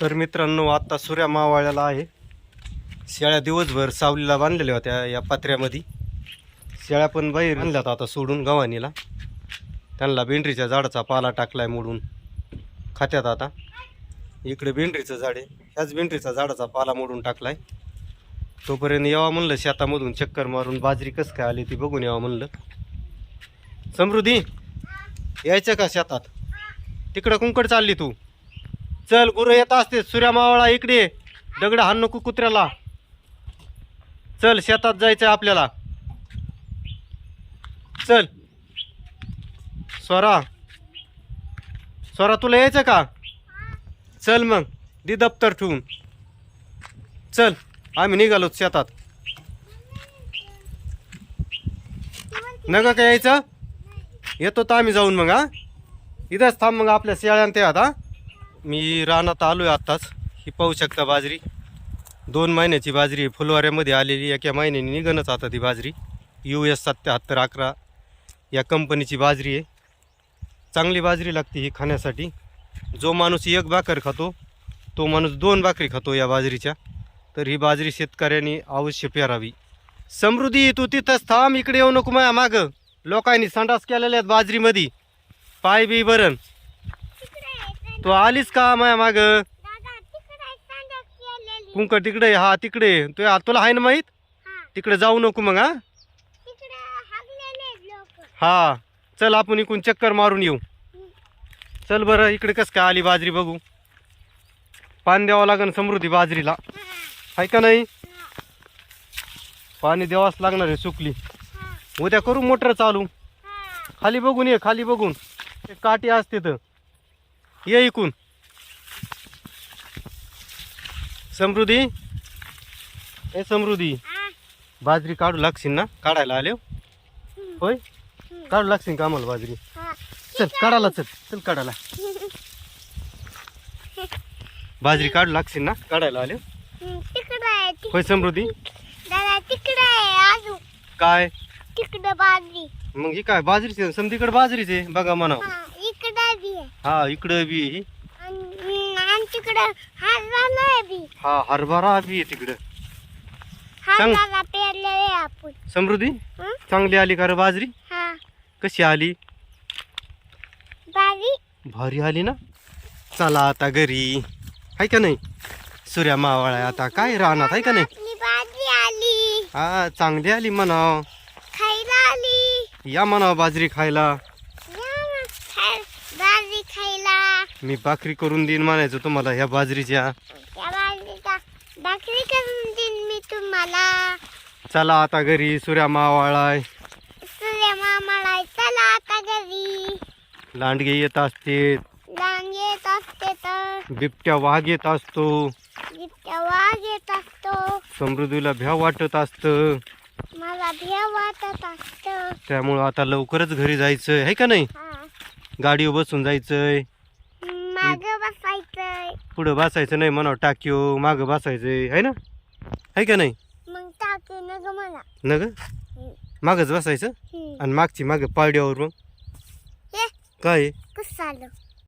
तर मित्रांनो आता सूर्या मावाळ्याला आहे. शेळ्या दिवसभर सावलीला बांधलेल्या होत्या या पत्र्यामध्ये. शेळ्या पण बाहेर आणल्यात आता सोडून गव्हाणीला. त्यांना भेंडरीच्या झाडाचा पाला टाकलाय मोडून. खात्यात आता. इकडे भेंडरीचं झाड आहे. ह्याच भेंडरीचा झाडाचा पाला मोडून टाकलाय. तोपर्यंत यावा म्हणलं शेतामधून चक्कर मारून बाजरी कसं काय आली ती बघून यावं म्हणलं. समृद्धी यायचं का शेतात? तिकडं कुंकड चालली तू. चल गुरु येत असते सूर्या मावळा इकडे. दगड हाण नको कुत्र्याला. चल शेतात जायचं आपल्याला. चल. स्वरा. स्वरा तुला यायचं का? चल मग. दे दप्तर ठेवून. चल आम्ही निघालो शेतात. नका काय यायचं? येतो तर आम्ही जाऊन मग हा? इथंच थांब मग आपल्या शेळ्यांत ते आता मी रानात आलो आहे आत्ताच. ही पाहू शकता बाजरी. दोन महिन्याची बाजरी आहे. फुलवाऱ्यामध्ये आलेली एका महिन्याने निघणच आता ती बाजरी. यू एस सत्याहत्तर अकरा या कंपनीची बाजरी आहे. चांगली बाजरी लागते ही खाण्यासाठी. जो माणूस एक भाकर खातो तो माणूस दोन भाकरी खातो या बाजरीच्या. तर ही बाजरी शेतकऱ्यांनी अवश्य पेरावी. समृद्धी तू तिथंच थांब. इकडे येऊ नको माझ्या मागं. लोकांनी संडास केलेल्या आहेत बाजरीमध्ये. पाय बी बरण तू आलीस का माया माग? कुंक तिकडे हा तिकडे. तू तुला आहे ना माहीत? तिकडे जाऊ नको मग हा? हा. चल आपण इकडून चक्कर मारून येऊ. चल बरं इकडे कस काय आली बाजरी बघू. पाणी द्यावं लागेल समृद्धी बाजरीला. आहे का नाही? पाणी द्यावाच लागणार आहे सुकली. उद्या करू मोटर चालू. खाली बघून ये खाली बघून. ते काठी असते तर. ये इकून. समृद्धी. ए समृद्धी. बाजरी काढू लागशील ना? काढायला आले हो? होय? काढू लागशील का आम्हाला बाजरी? चल काढायला चल. चल काढायला. बाजरी काढू लागशील ना? काढायला आले हो? होय समृद्धी? काय? तिकडे बाजरी. मग ही काय बाजरीचे? समधीकडे बाजरीचे? बघा म्हणा हा इकडे बी आहे हा. हरभरा बी. हा हरभरा बी आहे तिकडं. हरभरा पेरलेले आहे आपण. समृद्धी हं? चांगली आली का रे बाजरी? हा. कशी आली? बारी भारी आली ना? चला आता घरी. आहे का नाही? सूर्या मावळा आता काय राहणार आहे का नाही? आपली बाजरी आली. हा चांगली आली म्हणाव. खायला आली. या म्हणाव बाजरी खायला या ना, खाय- बाजरी खायला मी भाकरी करून देईन म्हणायचं तुम्हाला ह्या बाजरीच्या. भाकरी करून देईन मी तुम्हाला. चला आता घरी सूर्या मावळाय. सूर्य चला आता घरी. लांडगे येत असते. लहान येत असते तर. बिबट्या वाघ येत असतो. जितक्या वाघ येत असतो. समृद्धीला भ्याव वाटत असतं. मला भेव वाटत असत. त्यामुळं आता लवकरच घरी जायचं आहे का नाही? गाडीवर बसून जायचंय. माग बसायचंय. पुढं बसायचं नाही म्हणावं टाकीव मागं बसायचंय. आहे ना? आहे का नाही? मग टाके न ग मला. न ग मागच बसायचं? हम्म. आणि मागची मागं पारड्यावर मग? हे काय? आहे? कसं आलं